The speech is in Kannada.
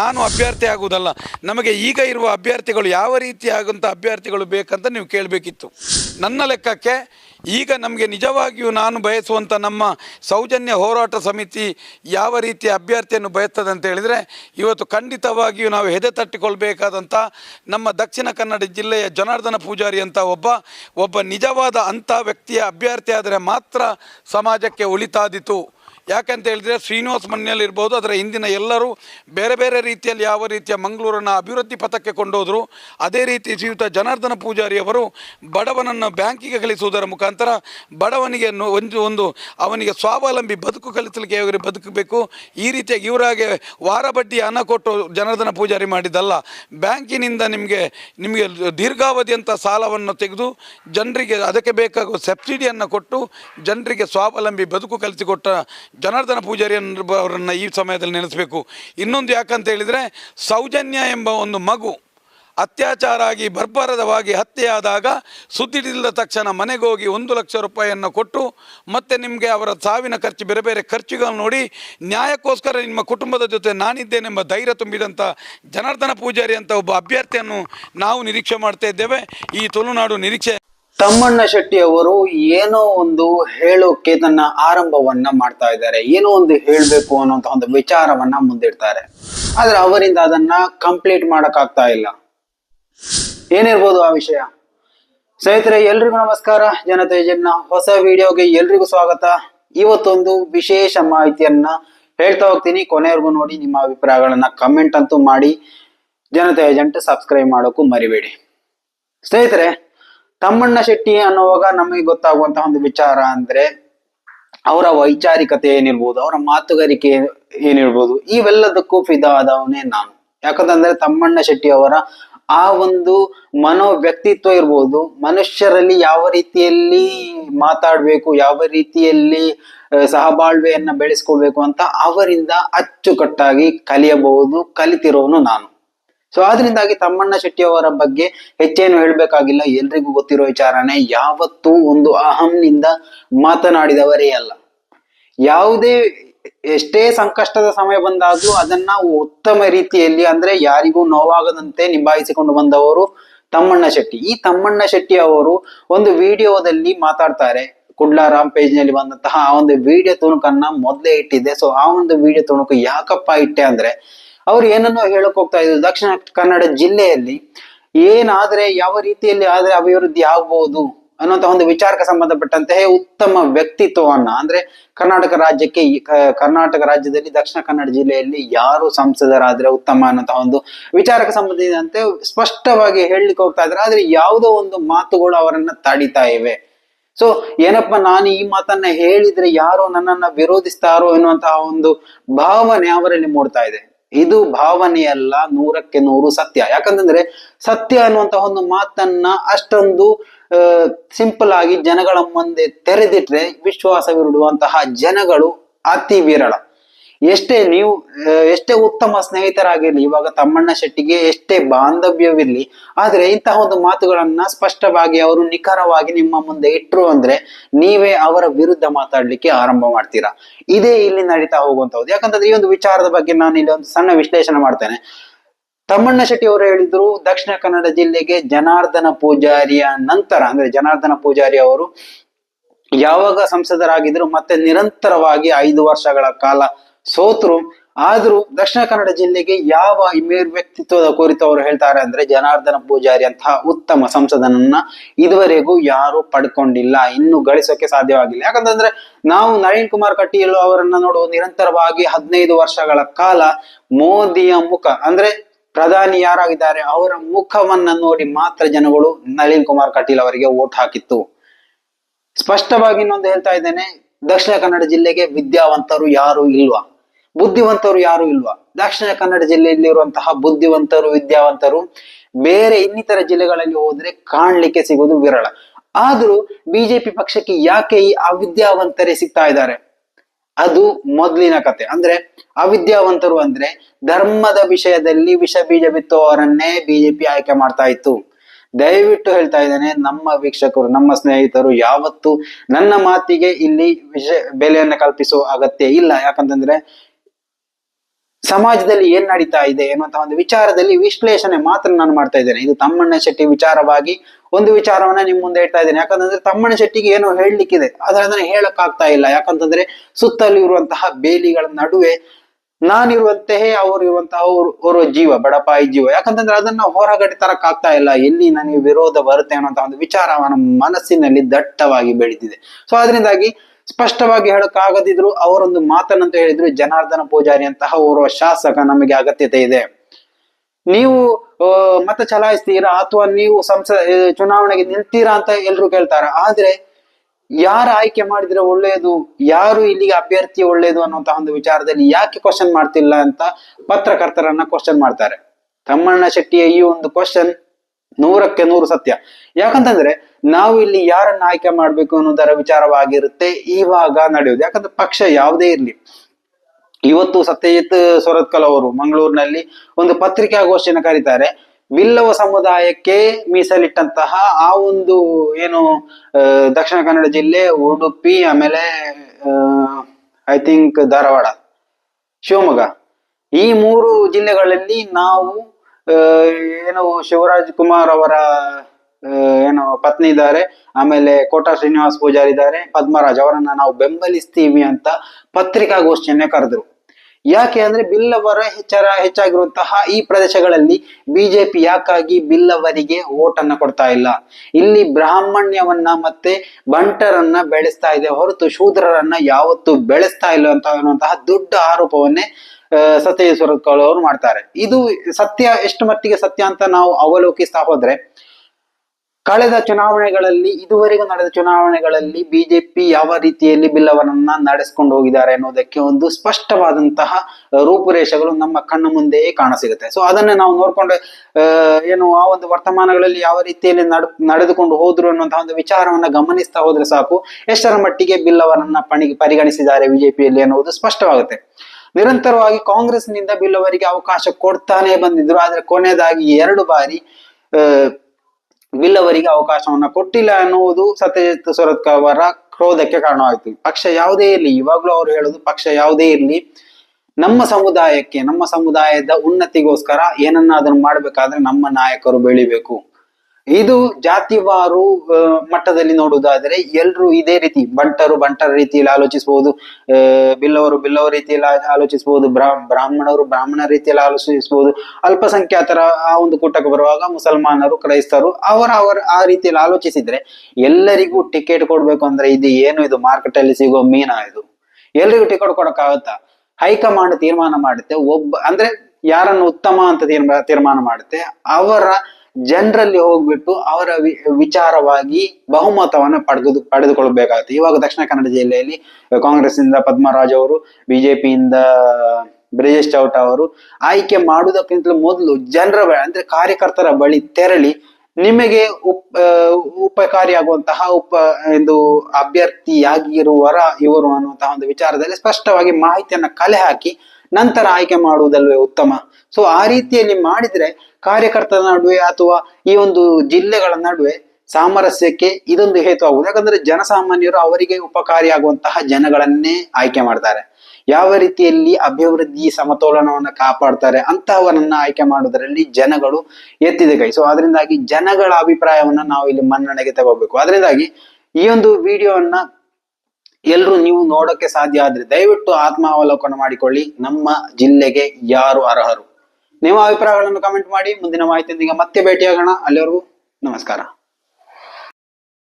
ನಾನು ಅಭ್ಯರ್ಥಿ ಆಗುವುದಲ್ಲ, ನಮಗೆ ಈಗ ಇರುವ ಅಭ್ಯರ್ಥಿಗಳು ಯಾವ ರೀತಿಯಾದಂಥ ಅಭ್ಯರ್ಥಿಗಳು ಬೇಕಂತ ನೀವು ಕೇಳಬೇಕಿತ್ತು. ನನ್ನ ಲೆಕ್ಕಕ್ಕೆ ಈಗ ನಮಗೆ ನಿಜವಾಗಿಯೂ ನಾನು ಬಯಸುವಂಥ ನಮ್ಮ ಸೌಜನ್ಯ ಹೋರಾಟ ಸಮಿತಿ ಯಾವ ರೀತಿಯ ಅಭ್ಯರ್ಥಿಯನ್ನು ಬಯಸ್ತದೆ ಅಂತ ಹೇಳಿದರೆ, ಇವತ್ತು ಖಂಡಿತವಾಗಿಯೂ ನಾವು ಹೆದೆ ತಟ್ಟಿಕೊಳ್ಬೇಕಾದಂಥ ನಮ್ಮ ದಕ್ಷಿಣ ಕನ್ನಡ ಜಿಲ್ಲೆಯ ಜನಾರ್ದನ ಪೂಜಾರಿ ಅಂತ ಒಬ್ಬ ಒಬ್ಬ ನಿಜವಾದ ಅಂಥ ವ್ಯಕ್ತಿಯ ಅಭ್ಯರ್ಥಿ ಆದರೆ ಮಾತ್ರ ಸಮಾಜಕ್ಕೆ ಒಳಿತಾದೀತು ಯಾಕಂತ ಹೇಳಿದ್ರೆ ಶ್ರೀನಿವಾಸ್ ಮನೆಯಲ್ಲಿ ಇರ್ಬೋದು, ಅದರ ಹಿಂದಿನ ಎಲ್ಲರೂ ಬೇರೆ ಬೇರೆ ರೀತಿಯಲ್ಲಿ ಯಾವ ರೀತಿಯ ಮಂಗಳೂರನ್ನು ಅಭಿವೃದ್ಧಿ ಪಥಕ್ಕೆ ಕೊಂಡೋದ್ರು, ಅದೇ ರೀತಿ ಶ್ರೀಯುತ ಜನಾರ್ದನ ಪೂಜಾರಿಯವರು ಬಡವನನ್ನು ಬ್ಯಾಂಕಿಗೆ ಕಳಿಸುವುದರ ಮುಖಾಂತರ ಬಡವನಿಗೆ ಒಂದು ಒಂದು ಅವನಿಗೆ ಸ್ವಾವಲಂಬಿ ಬದುಕು ಕಲಿಸಲಿಕ್ಕೆ ಅವರಿಗೆ ಬದುಕಬೇಕು, ಈ ರೀತಿಯಾಗಿ ಇವರಾಗೆ ವಾರ ಬಡ್ಡಿ ಹಣ ಕೊಟ್ಟು ಜನಾರ್ದನ ಪೂಜಾರಿ ಮಾಡಿದ್ದಲ್ಲ. ಬ್ಯಾಂಕಿನಿಂದ ನಿಮಗೆ ನಿಮಗೆ ದೀರ್ಘಾವಧಿಯಂಥ ಸಾಲವನ್ನು ತೆಗೆದು ಜನರಿಗೆ ಅದಕ್ಕೆ ಬೇಕಾಗುವ ಸಬ್ಸಿಡಿಯನ್ನು ಕೊಟ್ಟು ಜನರಿಗೆ ಸ್ವಾವಲಂಬಿ ಬದುಕು ಕಲಿಸಿಕೊಟ್ಟ ಜನಾರ್ದನ ಪೂಜಾರಿ ಅವರನ್ನು ಈ ಸಮಯದಲ್ಲಿ ನೆನೆಸಬೇಕು. ಇನ್ನೊಂದು ಯಾಕಂತ ಹೇಳಿದರೆ, ಸೌಜನ್ಯ ಎಂಬ ಒಂದು ಮಗು ಅತ್ಯಾಚಾರ ಆಗಿ ಬರ್ಬರದವಾಗಿ ಹತ್ಯೆಯಾದಾಗ ಸುದ್ದಿ ತಿಳಿದ ತಕ್ಷಣ ಮನೆಗೆ ಹೋಗಿ ಒಂದು ಲಕ್ಷ ರೂಪಾಯಿಯನ್ನು ಕೊಟ್ಟು, ಮತ್ತೆ ನಿಮಗೆ ಅವರ ಸಾವಿನ ಖರ್ಚು, ಬೇರೆ ಬೇರೆ ಖರ್ಚುಗಳನ್ನು ನೋಡಿ, ನ್ಯಾಯಕ್ಕೋಸ್ಕರ ನಿಮ್ಮ ಕುಟುಂಬದ ಜೊತೆ ನಾನಿದ್ದೇನೆಂಬ ಧೈರ್ಯ ತುಂಬಿದಂಥ ಜನಾರ್ದನ ಪೂಜಾರಿ ಅಂತ ಒಬ್ಬ ಅಭ್ಯರ್ಥಿಯನ್ನು ನಾವು ನಿರೀಕ್ಷೆ ಮಾಡ್ತಾ ಇದ್ದೇವೆ. ಈ ತುಳುನಾಡು ನಿರೀಕ್ಷೆ ತಮ್ಮಣ್ಣ ಶೆಟ್ಟಿ ಅವರು ಏನೋ ಒಂದು ಹೇಳೋಕೆ ತನ್ನ ಆರಂಭವನ್ನ ಮಾಡ್ತಾ ಇದ್ದಾರೆ. ಏನೋ ಒಂದು ಹೇಳಬೇಕು ಅನ್ನೋಂತ ಒಂದು ವಿಚಾರವನ್ನ ಮುಂದಿಡ್ತಾರೆ. ಆದ್ರೆ ಅವರಿಂದ ಅದನ್ನ ಕಂಪ್ಲೀಟ್ ಮಾಡಕ್ ಆಗ್ತಾ ಇಲ್ಲ. ಏನಿರ್ಬೋದು ಆ ವಿಷಯ? ಸ್ನೇಹಿತರೆ, ಎಲ್ರಿಗೂ ನಮಸ್ಕಾರ. ಜನತೆ ಜನ ಹೊಸ ವಿಡಿಯೋಗೆ ಎಲ್ರಿಗೂ ಸ್ವಾಗತ. ಇವತ್ತೊಂದು ವಿಶೇಷ ಮಾಹಿತಿಯನ್ನ ಹೇಳ್ತಾ ಹೋಗ್ತೀನಿ. ಕೊನೆವರೆಗೂ ನೋಡಿ ನಿಮ್ಮ ಅಭಿಪ್ರಾಯಗಳನ್ನ ಕಮೆಂಟ್ ಅಂತೂ ಮಾಡಿ. ಜನತೆ ಏಜೆಂಟ್ ಸಬ್ಸ್ಕ್ರೈಬ್ ಮಾಡೋಕ್ಕೂ ಮರಿಬೇಡಿ. ಸ್ನೇಹಿತರೆ ತಮ್ಮಣ್ಣ ಶೆಟ್ಟಿ ಅನ್ನುವಾಗ ನಮಗೆ ಗೊತ್ತಾಗುವಂತಹ ಒಂದು ವಿಚಾರ ಅಂದ್ರೆ ಅವರ ವೈಚಾರಿಕತೆ ಏನಿರ್ಬೋದು, ಅವರ ಮಾತುಗಾರಿಕೆ ಏನಿರ್ಬೋದು, ಇವೆಲ್ಲದಕ್ಕೂ ಫಿದಾ ಆದವನೇ ನಾನು. ಯಾಕಂತಂದ್ರೆ ತಮ್ಮಣ್ಣ ಶೆಟ್ಟಿ ಅವರ ಆ ಒಂದು ಮನೋ ವ್ಯಕ್ತಿತ್ವ ಇರ್ಬೋದು, ಮನುಷ್ಯರಲ್ಲಿ ಯಾವ ರೀತಿಯಲ್ಲಿ ಮಾತಾಡ್ಬೇಕು, ಯಾವ ರೀತಿಯಲ್ಲಿ ಸಹಬಾಳ್ವೆಯನ್ನ ಬೆಳೆಸ್ಕೊಳ್ಬೇಕು ಅಂತ ಅವರಿಂದ ಅಚ್ಚುಕಟ್ಟಾಗಿ ಕಲಿಯಬಹುದು, ಕಲಿತಿರೋನು ನಾನು. ಸೊ ಆದ್ರಿಂದಾಗಿ ತಮ್ಮಣ್ಣ ಶೆಟ್ಟಿ ಅವರ ಬಗ್ಗೆ ಹೆಚ್ಚೇನು ಹೇಳ್ಬೇಕಾಗಿಲ್ಲ. ಎಲ್ರಿಗೂ ಗೊತ್ತಿರೋ ವಿಚಾರನೆ, ಯಾವತ್ತೂ ಒಂದು ಅಹಂನಿಂದ ಮಾತನಾಡಿದವರೇ ಅಲ್ಲ. ಯಾವುದೇ, ಎಷ್ಟೇ ಸಂಕಷ್ಟದ ಸಮಯ ಬಂದಾಗ್ಲೂ ಅದನ್ನ ಉತ್ತಮ ರೀತಿಯಲ್ಲಿ ಅಂದ್ರೆ ಯಾರಿಗೂ ನೋವಾಗದಂತೆ ನಿಭಾಯಿಸಿಕೊಂಡು ಬಂದವರು ತಮ್ಮಣ್ಣ ಶೆಟ್ಟಿ. ಈ ತಮ್ಮಣ್ಣ ಶೆಟ್ಟಿ ಅವರು ಒಂದು ವಿಡಿಯೋದಲ್ಲಿ ಮಾತಾಡ್ತಾರೆ. ಕುಡ್ಲಾರಾಮ್ ಪೇಜ್ನಲ್ಲಿ ಬಂದಂತಹ ಆ ಒಂದು ವಿಡಿಯೋ ತುಣುಕನ್ನ ಮೊದಲೇ ಇಟ್ಟಿದ್ದೆ. ಸೊ ಆ ಒಂದು ವಿಡಿಯೋ ತುಣುಕು ಯಾಕಪ್ಪ ಇಟ್ಟೆ ಅಂದ್ರೆ ಅವ್ರು ಏನನ್ನೋ ಹೇಳಕ್ ಹೋಗ್ತಾ ಇದ್ರು. ದಕ್ಷಿಣ ಕನ್ನಡ ಜಿಲ್ಲೆಯಲ್ಲಿ ಏನಾದ್ರೆ ಯಾವ ರೀತಿಯಲ್ಲಿ ಆದ್ರೆ ಅಭಿವೃದ್ಧಿ ಆಗ್ಬಹುದು ಅನ್ನೋಂತ ಒಂದು ವಿಚಾರಕ್ಕೆ ಸಂಬಂಧಪಟ್ಟಂತೆ ಉತ್ತಮ ವ್ಯಕ್ತಿತ್ವವನ್ನ, ಅಂದ್ರೆ ಕರ್ನಾಟಕ ರಾಜ್ಯಕ್ಕೆ ಕರ್ನಾಟಕ ರಾಜ್ಯದಲ್ಲಿ ದಕ್ಷಿಣ ಕನ್ನಡ ಜಿಲ್ಲೆಯಲ್ಲಿ ಯಾರು ಸಂಸದರಾದ್ರೆ ಉತ್ತಮ ಅನ್ನೋಂತ ಒಂದು ವಿಚಾರಕ್ಕೆ ಸಂಬಂಧಿಸಿದಂತೆ ಸ್ಪಷ್ಟವಾಗಿ ಹೇಳಲಿಕ್ಕೆ ಹೋಗ್ತಾ ಇದ್ರೆ. ಆದ್ರೆ ಯಾವುದೋ ಒಂದು ಮಾತುಗಳು ಅವರನ್ನ ತಡಿತಾ ಇವೆ. ಸೊ ಏನಪ್ಪ ನಾನು ಈ ಮಾತನ್ನ ಹೇಳಿದ್ರೆ ಯಾರೋ ನನ್ನನ್ನ ವಿರೋಧಿಸ್ತಾರೋ ಎನ್ನುವಂತಹ ಒಂದು ಭಾವನೆ ಅವರಲ್ಲಿ ಮೂಡ್ತಾ ಇದೆ. ಇದು ಭಾವನೆಯಲ್ಲ ನೂರಕ್ಕೆ ನೂರು ಸತ್ಯ. ಯಾಕಂತಂದ್ರೆ ಸತ್ಯ ಅನ್ನುವಂತಹ ಒಂದು ಮಾತನ್ನ ಅಷ್ಟೊಂದು ಸಿಂಪಲ್ ಆಗಿ ಜನಗಳ ಮುಂದೆ ತೆರೆದಿಟ್ರೆ ವಿಶ್ವಾಸವಿರುಡುವಂತಹ ಜನಗಳು ಅತಿ ವಿರಳ ಎಷ್ಟೇ ನೀವು ಎಷ್ಟೇ ಉತ್ತಮ ಸ್ನೇಹಿತರಾಗಿರ್ಲಿ, ಇವಾಗ ತಮ್ಮಣ್ಣ ಶೆಟ್ಟಿಗೆ ಎಷ್ಟೇ ಬಾಂಧವ್ಯವಿರ್ಲಿ, ಆದ್ರೆ ಇಂತಹ ಒಂದು ಮಾತುಗಳನ್ನ ಸ್ಪಷ್ಟವಾಗಿ ಅವರು ನಿಖರವಾಗಿ ನಿಮ್ಮ ಮುಂದೆ ಇಟ್ರು ಅಂದ್ರೆ ನೀವೇ ಅವರ ವಿರುದ್ಧ ಮಾತಾಡ್ಲಿಕ್ಕೆ ಆರಂಭ ಮಾಡ್ತೀರಾ? ಇದೇ ಇಲ್ಲಿ ನಡೀತಾ ಹೋಗುವಂಥದ್ದು ಯಾಕಂತಂದ್ರೆ ಈ ಒಂದು ವಿಚಾರದ ಬಗ್ಗೆ ನಾನು ಇಲ್ಲಿ ಒಂದು ಸಣ್ಣ ವಿಶ್ಲೇಷಣೆ ಮಾಡ್ತೇನೆ. ತಮ್ಮಣ್ಣ ಶೆಟ್ಟಿ ಅವರು ಹೇಳಿದ್ರು, ದಕ್ಷಿಣ ಕನ್ನಡ ಜಿಲ್ಲೆಗೆ ಜನಾರ್ದನ ಪೂಜಾರಿಯ ನಂತರ, ಅಂದ್ರೆ ಜನಾರ್ದನ ಪೂಜಾರಿ ಅವರು ಯಾವಾಗ ಸಂಸದರಾಗಿದ್ರು, ಮತ್ತೆ ನಿರಂತರವಾಗಿ ಐದು ವರ್ಷಗಳ ಕಾಲ ಸೋತರು, ಆದ್ರೂ ದಕ್ಷಿಣ ಕನ್ನಡ ಜಿಲ್ಲೆಗೆ ಯಾವ ಇಮೇರ್ ವ್ಯಕ್ತಿತ್ವದ ಕುರಿತು ಅವರು ಹೇಳ್ತಾರೆ ಅಂದ್ರೆ ಜನಾರ್ದನ ಪೂಜಾರಿ ಅಂತಹ ಉತ್ತಮ ಸಂಸದನನ್ನ ಇದುವರೆಗೂ ಯಾರು ಪಡ್ಕೊಂಡಿಲ್ಲ, ಇನ್ನು ಗಳಿಸೋಕೆ ಸಾಧ್ಯವಾಗಿಲ್ಲ. ಯಾಕಂತಂದ್ರೆ ನಾವು ನಳಿನ್ ಕುಮಾರ್ ಕಟೀಲ್ ಅವರನ್ನ ನೋಡುವ ನಿರಂತರವಾಗಿ ಹದಿನೈದು ವರ್ಷಗಳ ಕಾಲ ಮೋದಿಯ ಮುಖ, ಅಂದ್ರೆ ಪ್ರಧಾನಿ ಯಾರಾಗಿದ್ದಾರೆ, ಅವರ ಮುಖವನ್ನ ನೋಡಿ ಮಾತ್ರ ಜನಗಳು ನಳಿನ್ ಕುಮಾರ್ ಕಟೀಲ್ ಅವರಿಗೆ ವೋಟ್ ಹಾಕಿತ್ತು. ಸ್ಪಷ್ಟವಾಗಿ ಇನ್ನೊಂದು ಹೇಳ್ತಾ ಇದ್ದೇನೆ, ದಕ್ಷಿಣ ಕನ್ನಡ ಜಿಲ್ಲೆಗೆ ವಿದ್ಯಾವಂತರು ಯಾರು ಇಲ್ವಾ? ಬುದ್ಧಿವಂತರು ಯಾರು ಇಲ್ವಾ? ದಕ್ಷಿಣ ಕನ್ನಡ ಜಿಲ್ಲೆಯಲ್ಲಿರುವಂತಹ ಬುದ್ಧಿವಂತರು, ವಿದ್ಯಾವಂತರು ಬೇರೆ ಇನ್ನಿತರ ಜಿಲ್ಲೆಗಳಲ್ಲಿ ಹೋದ್ರೆ ಕಾಣ್ಲಿಕ್ಕೆ ಸಿಗೋದು ವಿರಳ. ಆದ್ರೂ ಬಿಜೆಪಿ ಪಕ್ಷಕ್ಕೆ ಯಾಕೆ ಈ ಅವಿದ್ಯಾವಂತರೇ ಸಿಗ್ತಾ ಇದ್ದಾರೆ? ಅದು ಮೊದಲಿನ ಕತೆ. ಅಂದ್ರೆ ಅವಿದ್ಯಾವಂತರು ಅಂದ್ರೆ ಧರ್ಮದ ವಿಷಯದಲ್ಲಿ ವಿಷ ಬೀಜ ಬಿತ್ತುವವರನ್ನೇ ಬಿಜೆಪಿ ಆಯ್ಕೆ ಮಾಡ್ತಾ ಇತ್ತು. ದಯವಿಟ್ಟು ಹೇಳ್ತಾ ಇದ್ದೇನೆ, ನಮ್ಮ ವೀಕ್ಷಕರು, ನಮ್ಮ ಸ್ನೇಹಿತರು ಯಾವತ್ತು ನನ್ನ ಮಾತಿಗೆ ಇಲ್ಲಿ ವಿಷ ಬೆಲೆಯನ್ನು ಕಲ್ಪಿಸುವ ಅಗತ್ಯ ಇಲ್ಲ. ಯಾಕಂತಂದ್ರೆ ಸಮಾಜದಲ್ಲಿ ಏನ್ ನಡೀತಾ ಇದೆ ಎನ್ನುವಂತಹ ಒಂದು ವಿಚಾರದಲ್ಲಿ ವಿಶ್ಲೇಷಣೆ ಮಾತ್ರ ನಾನು ಮಾಡ್ತಾ ಇದ್ದೇನೆ. ಇದು ತಮ್ಮಣ್ಣ ಶೆಟ್ಟಿ ವಿಚಾರವಾಗಿ ಒಂದು ವಿಚಾರವನ್ನ ನಿಮ್ ಮುಂದೆ ಇಡ್ತಾ ಇದ್ದೇನೆ. ಯಾಕಂತಂದ್ರೆ ತಮ್ಮಣ್ಣ ಶೆಟ್ಟಿಗೆ ಏನೋ ಹೇಳಲಿಕ್ಕಿದೆ. ಆದ್ರೆ ಅದನ್ನ ಹೇಳಕ್ ಆಗ್ತಾ ಇಲ್ಲ. ಯಾಕಂತಂದ್ರೆ ಸುತ್ತಲೂ ಇರುವಂತಹ ಬೇಲಿಗಳ ನಡುವೆ ನಾನಿರುವಂತೆಯೇ ಅವರು ಇರುವಂತಹ ಅವರು ಜೀವ, ಬಡಪಾಯಿ ಜೀವ. ಯಾಕಂತಂದ್ರೆ ಅದನ್ನ ಹೊರಗಡೆ ತರಕ್ ಆಗ್ತಾ ಇಲ್ಲ. ಎಲ್ಲಿ ನನಗೆ ವಿರೋಧ ಬರುತ್ತೆ ಅನ್ನುವಂತಹ ಒಂದು ವಿಚಾರ ಮನಸ್ಸಿನಲ್ಲಿ ದಟ್ಟವಾಗಿ ಬೆಳೀತಿದೆ. ಸೊ ಅದರಿಂದಾಗಿ ಸ್ಪಷ್ಟವಾಗಿ ಹೇಳಕ್ಕಾಗದಿದ್ರು ಅವರೊಂದು ಮಾತನ್ನಂತ ಹೇಳಿದ್ರು ಜನಾರ್ದನ ಪೂಜಾರಿ ಅಂತಹ ಓರ್ವ ಶಾಸಕ ನಮಗೆ ಅಗತ್ಯತೆ ಇದೆ. ನೀವು ಮತ ಚಲಾಯಿಸ್ತೀರಾ ಅಥವಾ ನೀವು ಸಂಸ ಚುನಾವಣೆಗೆ ನಿಲ್ತೀರಾ ಅಂತ ಎಲ್ರು ಕೇಳ್ತಾರ. ಆದ್ರೆ ಯಾರು ಆಯ್ಕೆ ಮಾಡಿದ್ರೆ ಒಳ್ಳೆಯದು, ಯಾರು ಇಲ್ಲಿಗೆ ಅಭ್ಯರ್ಥಿ ಒಳ್ಳೆಯದು ಅನ್ನುವಂತಹ ಒಂದು ವಿಚಾರದಲ್ಲಿ ಯಾಕೆ ಕ್ವಶನ್ ಮಾಡ್ತಿಲ್ಲ ಅಂತ ಪತ್ರಕರ್ತರನ್ನ ಕ್ವಶನ್ ಮಾಡ್ತಾರೆ. ತಮ್ಮಣ್ಣ ಶೆಟ್ಟಿಯ ಈ ಒಂದು ಕ್ವಶನ್ ನೂರಕ್ಕೆ ನೂರು ಸತ್ಯ. ಯಾಕಂತಂದ್ರೆ ನಾವು ಇಲ್ಲಿ ಯಾರನ್ನ ಆಯ್ಕೆ ಮಾಡ್ಬೇಕು ಅನ್ನೋದರ ವಿಚಾರವಾಗಿರುತ್ತೆ ಇವಾಗ ನಡೆಯುವುದು. ಯಾಕಂದ್ರೆ ಪಕ್ಷ ಯಾವುದೇ ಇರ್ಲಿ. ಇವತ್ತು ಸತ್ಯಜಿತ್ ಸೊರತ್ಕಲ್ ಅವರು ಮಂಗಳೂರಿನಲ್ಲಿ ಒಂದು ಪತ್ರಿಕಾಗೋಷ್ಠಿಯನ್ನು ಕರೀತಾರೆ. ಬಿಲ್ಲವ ಸಮುದಾಯಕ್ಕೆ ಮೀಸಲಿಟ್ಟಂತಹ ಆ ಒಂದು ಏನು ದಕ್ಷಿಣ ಕನ್ನಡ ಜಿಲ್ಲೆ, ಉಡುಪಿ, ಆಮೇಲೆ ಐ ಥಿಂಕ್ ಧಾರವಾಡ, ಶಿವಮೊಗ್ಗ. ಈ ಮೂರು ಜಿಲ್ಲೆಗಳಲ್ಲಿ ನಾವು ಏನು ಶಿವರಾಜ್ ಕುಮಾರ್ ಅವರ ಏನು ಪತ್ನಿ ಇದ್ದಾರೆ. ಆಮೇಲೆ ಕೋಟಾ ಶ್ರೀನಿವಾಸ್ ಪೂಜಾರಿ ಇದ್ದಾರೆ. ಪದ್ಮರಾಜ್ ಅವರನ್ನ ನಾವು ಬೆಂಬಲಿಸ್ತೀವಿ ಅಂತ ಪತ್ರಿಕಾಗೋಷ್ಠಿಯನ್ನೇ ಕರೆದ್ರು. ಯಾಕೆ ಅಂದ್ರೆ ಬಿಲ್ಲವರ ಹೆಚ್ಚರ, ಹೆಚ್ಚಾಗಿರುವಂತಹ ಈ ಪ್ರದೇಶಗಳಲ್ಲಿ ಬಿಜೆಪಿ ಯಾಕಾಗಿ ಬಿಲ್ಲವರಿಗೆ ಓಟ್ ಅನ್ನ ಕೊಡ್ತಾ ಇಲ್ಲ? ಇಲ್ಲಿ ಬ್ರಾಹ್ಮಣ್ಯವನ್ನ ಮತ್ತೆ ಬಂಟರನ್ನ ಬೆಳೆಸ್ತಾ ಇದೆ ಹೊರತು ಶೂದ್ರರನ್ನ ಯಾವತ್ತು ಬೆಳೆಸ್ತಾ ಇಲ್ಲ ಅಂತ ಅನ್ನುವಂತಹ ದೊಡ್ಡ ಆರೋಪವನ್ನೇ ಸತ್ಯೇಶ್ವರ ಅವರು ಮಾಡ್ತಾರೆ. ಇದು ಸತ್ಯ, ಎಷ್ಟು ಮಟ್ಟಿಗೆ ಸತ್ಯ ಅಂತ ನಾವು ಅವಲೋಕಿಸ್ತಾ ಹೋದ್ರೆ, ಕಳೆದ ಚುನಾವಣೆಗಳಲ್ಲಿ, ಇದುವರೆಗೂ ನಡೆದ ಚುನಾವಣೆಗಳಲ್ಲಿ ಬಿಜೆಪಿ ಯಾವ ರೀತಿಯಲ್ಲಿ ಬಿಲ್ಲವರನ್ನ ನಡೆಸ್ಕೊಂಡು ಹೋಗಿದ್ದಾರೆ ಅನ್ನೋದಕ್ಕೆ ಒಂದು ಸ್ಪಷ್ಟವಾದಂತಹ ರೂಪುರೇಷೆಗಳು ನಮ್ಮ ಕಣ್ಣು ಮುಂದೆಯೇ ಕಾಣಸಿಗುತ್ತೆ. ಸೊ ಅದನ್ನ ನಾವು ನೋಡ್ಕೊಂಡು ಏನು ಆ ಒಂದು ವರ್ತಮಾನಗಳಲ್ಲಿ ಯಾವ ರೀತಿಯಲ್ಲಿ ನಡ್, ನಡೆದುಕೊಂಡು ಹೋದ್ರು ಅನ್ನುವಂತಹ ಒಂದು ವಿಚಾರವನ್ನ ಗಮನಿಸ್ತಾ ಹೋದ್ರೆ ಸಾಕು. ಎಷ್ಟರ ಮಟ್ಟಿಗೆ ಬಿಲ್ಲವರನ್ನ ಪಣಿ, ಪರಿಗಣಿಸಿದ್ದಾರೆ ಬಿಜೆಪಿಯಲ್ಲಿ ಅನ್ನುವುದು ಸ್ಪಷ್ಟವಾಗುತ್ತೆ. ನಿರಂತರವಾಗಿ ಕಾಂಗ್ರೆಸ್ನಿಂದ ಬಿಲ್ಲವರಿಗೆ ಅವಕಾಶ ಕೊಡ್ತಾನೆ ಬಂದಿದ್ರು. ಆದ್ರೆ ಕೊನೆಯದಾಗಿ ಎರಡು ಬಾರಿ ಬಿಲ್ ಅವರಿಗೆ ಅವಕಾಶವನ್ನ ಕೊಟ್ಟಿಲ್ಲ ಅನ್ನುವುದು ಸತ್ಯಜಿತ್ ಸುರತ್ಕ ಅವರ ಕ್ರೋಧಕ್ಕೆ ಕಾರಣವಾಯಿತು. ಪಕ್ಷ ಯಾವುದೇ ಇರಲಿ, ಇವಾಗ್ಲೂ ಅವರು ಹೇಳುದು ಪಕ್ಷ ಯಾವುದೇ ಇರಲಿ, ನಮ್ಮ ಸಮುದಾಯಕ್ಕೆ, ನಮ್ಮ ಸಮುದಾಯದ ಉನ್ನತಿಗೋಸ್ಕರ ಏನನ್ನಾದ್ರೂ ಮಾಡ್ಬೇಕಾದ್ರೆ ನಮ್ಮ ನಾಯಕರು ಬೆಳಿಬೇಕು. ಇದು ಜಾತಿವಾರು ಮಟ್ಟದಲ್ಲಿ ನೋಡುವುದಾದರೆ ಎಲ್ರು ಇದೇ ರೀತಿ, ಬಂಟರು ಬಂಟರ ರೀತಿಯಲ್ಲಿ ಆಲೋಚಿಸಬಹುದು ಬಿಲ್ಲವರು ಬಿಲ್ಲವ ರೀತಿಯಲ್ಲಿ ಆಲೋಚಿಸಬಹುದು ಬ್ರಾ ಬ್ರಾಹ್ಮಣರು ಬ್ರಾಹ್ಮಣ ರೀತಿಯಲ್ಲಿ ಆಲೋಚಿಸಬಹುದು. ಅಲ್ಪಸಂಖ್ಯಾತರ ಆ ಒಂದು ಕೂಟಕ್ಕೆ ಬರುವಾಗ ಮುಸಲ್ಮಾನರು, ಕ್ರೈಸ್ತರು ಅವರ ಅವರ ಆ ರೀತಿಯಲ್ಲಿ ಆಲೋಚಿಸಿದ್ರೆ ಎಲ್ಲರಿಗೂ ಟಿಕೆಟ್ ಕೊಡ್ಬೇಕು ಅಂದ್ರೆ ಇದು ಏನು, ಇದು ಮಾರ್ಕೆಟ್ ಅಲ್ಲಿ ಸಿಗೋ ಮೀನಾ ಇದು? ಎಲ್ರಿಗೂ ಟಿಕೆಟ್ ಕೊಡಕ್ಕಾಗತ್ತಾ? ಹೈಕಮಾಂಡ್ ತೀರ್ಮಾನ ಮಾಡುತ್ತೆ, ಒಬ್ಬ, ಅಂದ್ರೆ ಯಾರನ್ನು ಉತ್ತಮ ಅಂತ ತೀರ್ಮಾನ ತೀರ್ಮಾನ ಮಾಡುತ್ತೆ, ಅವರ ಜನರಲ್ಲಿ ಹೋಗ್ಬಿಟ್ಟು ಅವರ ವಿಚಾರವಾಗಿ ಬಹುಮತವನ್ನ ಪಡೆದು, ಪಡೆದುಕೊಳ್ಬೇಕಾಗುತ್ತೆ. ಇವಾಗ ದಕ್ಷಿಣ ಕನ್ನಡ ಜಿಲ್ಲೆಯಲ್ಲಿ ಕಾಂಗ್ರೆಸ್ ಇಂದ ಪದ್ಮರಾಜ್ ಅವರು, ಬಿಜೆಪಿಯಿಂದ ಬ್ರಿಜೇಶ್ ಚೌಟ ಅವರು ಆಯ್ಕೆ ಮಾಡುವುದಕ್ಕಿಂತಲೂ ಮೊದಲು ಜನರ ಅಂದ್ರೆ ಕಾರ್ಯಕರ್ತರ ಬಳಿ ತೆರಳಿ ನಿಮಗೆ ಉಪ್ ಉಪಕಾರಿಯಾಗುವಂತಹ ಉಪ, ಎಂದು ಅಭ್ಯರ್ಥಿಯಾಗಿರುವರ ಇವರು ಅನ್ನುವಂತಹ ಒಂದು ವಿಚಾರದಲ್ಲಿ ಸ್ಪಷ್ಟವಾಗಿ ಮಾಹಿತಿಯನ್ನ ಕಲೆ ಹಾಕಿ ನಂತರ ಆಯ್ಕೆ ಮಾಡುವುದಲ್ವೇ ಉತ್ತಮ. ಸೊ ಆ ರೀತಿಯಲ್ಲಿ ಮಾಡಿದ್ರೆ ಕಾರ್ಯಕರ್ತರ ನಡುವೆ ಅಥವಾ ಈ ಒಂದು ಜಿಲ್ಲೆಗಳ ನಡುವೆ ಸಾಮರಸ್ಯಕ್ಕೆ ಇದೊಂದು ಹೇತು ಆಗುವುದು ಯಾಕಂದ್ರೆ ಜನಸಾಮಾನ್ಯರು ಅವರಿಗೆ ಉಪಕಾರಿಯಾಗುವಂತಹ ಜನಗಳನ್ನೇ ಆಯ್ಕೆ ಮಾಡ್ತಾರೆ. ಯಾವ ರೀತಿಯಲ್ಲಿ ಅಭಿವೃದ್ಧಿ ಸಮತೋಲನವನ್ನು ಕಾಪಾಡ್ತಾರೆ ಅಂತಹವರನ್ನ ಆಯ್ಕೆ ಮಾಡುವುದರಲ್ಲಿ ಜನಗಳು ಎತ್ತಿದೆ ಕೈ. ಸೊ ಅದರಿಂದಾಗಿ ಜನಗಳ ಅಭಿಪ್ರಾಯವನ್ನ ನಾವು ಇಲ್ಲಿ ಮನ್ನಣೆಗೆ ತಗೋಬೇಕು. ಅದರಿಂದಾಗಿ ಈ ಒಂದು ವಿಡಿಯೋವನ್ನ ಎಲ್ಲರೂ ನೀವು ನೋಡೋಕೆ ಸಾಧ್ಯ ಆದ್ರೆ ದಯವಿಟ್ಟು ಆತ್ಮಾವಲೋಕನ ಮಾಡಿಕೊಳ್ಳಿ. ನಮ್ಮ ಜಿಲ್ಲೆಗೆ ಯಾರು ಅರ್ಹರು? ನಿಮ್ಮ ಅಭಿಪ್ರಾಯಗಳನ್ನು ಕಮೆಂಟ್ ಮಾಡಿ. ಮುಂದಿನ ಮಾಹಿತಿಯೊಂದಿಗೆ ಮತ್ತೆ ಭೇಟಿಯಾಗೋಣ. ಅಲ್ಲಿವರೆಗೂ ನಮಸ್ಕಾರ.